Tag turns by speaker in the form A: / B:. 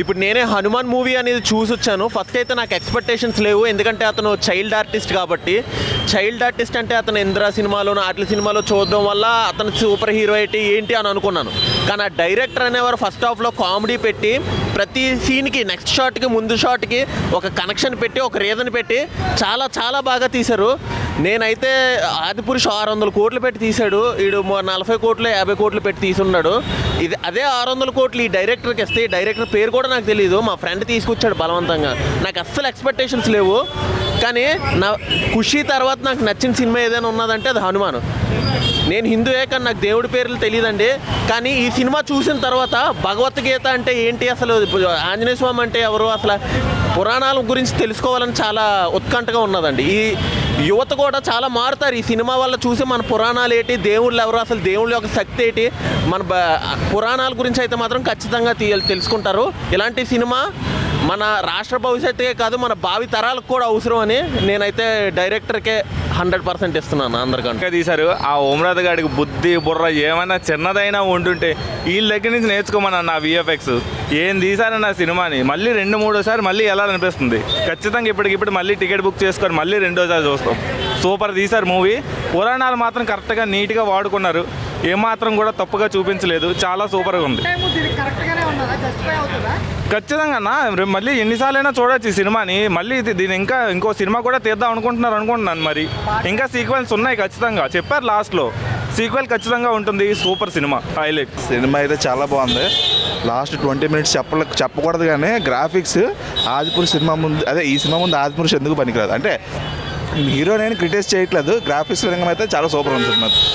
A: ఇప్పుడు నేనే హనుమాన్ మూవీ అనేది చూసి వచ్చాను ఫస్ట్ అయితే నాకు ఎక్స్పెక్టేషన్స్ లేవు. ఎందుకంటే అతను చైల్డ్ ఆర్టిస్ట్ కాబట్టి చైల్డ్ ఆర్టిస్ట్ అంటే అతను ఇంద్ర సినిమాలోను ఆటల సినిమాలో చూడడం వల్ల అతను సూపర్ హీరో ఏంటి ఏంటి అని అనుకున్నాను. కానీ ఆ డైరెక్టర్ అనేవారు ఫస్ట్ హాఫ్లో కామెడీ పెట్టి ప్రతి సీన్కి నెక్స్ట్ షాట్కి ముందు షాట్కి ఒక కనెక్షన్ పెట్టి ఒక రీజన్ పెట్టి చాలా చాలా బాగా తీశారు. నేనైతే ఆదిపురుష్ ఆరు వందల కోట్లు పెట్టి తీశాడు. వీడు నలభై కోట్లు యాభై కోట్లు పెట్టి తీసున్నాడు. ఇది అదే ఆరు వందల కోట్లు ఈ డైరెక్టర్కి ఇస్తే ఈ డైరెక్టర్ పేరు కూడా నాకు తెలియదు మా ఫ్రెండ్ తీసుకొచ్చాడు బలవంతంగా. నాకు అస్సలు ఎక్స్పెక్టేషన్స్ లేవు. కానీ నా ఖుషి తర్వాత నాకు నచ్చిన సినిమా ఏదైనా ఉన్నదంటే అది హనుమాన్. నేను హిందువే కానీ నాకు దేవుడి పేర్లు తెలియదండి కానీ ఈ సినిమా చూసిన తర్వాత భగవద్గీత అంటే ఏంటి అసలు? ఆంజనేయ స్వామి అంటే ఎవరు? అసలు పురాణాల గురించి తెలుసుకోవాలని చాలా ఉత్కంఠగా ఉన్నదండి. ఈ యువత కూడా చాలా మారుతారు. ఈ సినిమా వల్ల చూసి మన పురాణాలు ఏంటి దేవుళ్ళు ఎవరు? అసలు దేవుళ్ళ యొక్క శక్తి ఏంటి? మన పురాణాల గురించి అయితే మాత్రం ఖచ్చితంగా తెలుసుకుంటారు. ఇలాంటి సినిమా మన రాష్ట్ర భవిష్యత్తుకే కాదు మన భావి తరాలకు కూడా అవసరం అని నేనైతే డైరెక్టర్కే హండ్రెడ్ పర్సెంట్ ఇస్తున్నాను అందరికంటే
B: తీశారు ఆ ఓమరాథ్ గారికి బుద్ధి బుర్ర ఏమైనా చిన్నదైనా ఉంటుంటే వీళ్ళ దగ్గర నుంచి నేర్చుకోమని నా విఎఫ్ఎక్స్ ఏం తీశారన్న సినిమాని? మళ్ళీ రెండు మూడోసారి మళ్ళీ వెళ్ళాలనిపిస్తుంది. ఖచ్చితంగా ఇప్పటికిప్పుడు మళ్ళీ టికెట్ బుక్ చేసుకొని మళ్ళీ రెండోసారి చూస్తాం. సూపర్ తీశారు మూవీ. పురాణాలు మాత్రం కరెక్ట్గా నీట్గా వాడుకున్నారు. ఏమాత్రం కూడా తప్పుగా చూపించలేదు. చాలా సూపర్గా ఉంది. ఖచ్చితంగా అన్న రేపు మళ్ళీ ఎన్నిసార్లైనా చూడొచ్చు ఈ సినిమాని. మళ్ళీ ఇది దీని ఇంకా ఇంకో సినిమా కూడా తీద్దాం అనుకుంటున్నారు అనుకుంటున్నాను మరి. ఇంకా సీక్వెన్స్ ఉన్నాయి ఖచ్చితంగా. చెప్పారు లాస్ట్లో. సీక్వెల్ ఖచ్చితంగా ఉంటుంది. Super cinema. హైలైట్.
C: సినిమా అయితే చాలా బాగుంది. లాస్ట్ ట్వంటీ మినిట్స్ చెప్పలే చెప్పకూడదు కానీ గ్రాఫిక్స్ ఆదిపురుష్ సినిమా ముందు అదే ఈ సినిమా ముందు ఆదిపురుష్ ఎందుకు పనికిరాదు? అంటే హీరో నేను క్రిటిసైజ్ చేయట్లేదు. గ్రాఫిక్స్ విధంగా అయితే చాలా సూపర్ ఉంది సినిమా.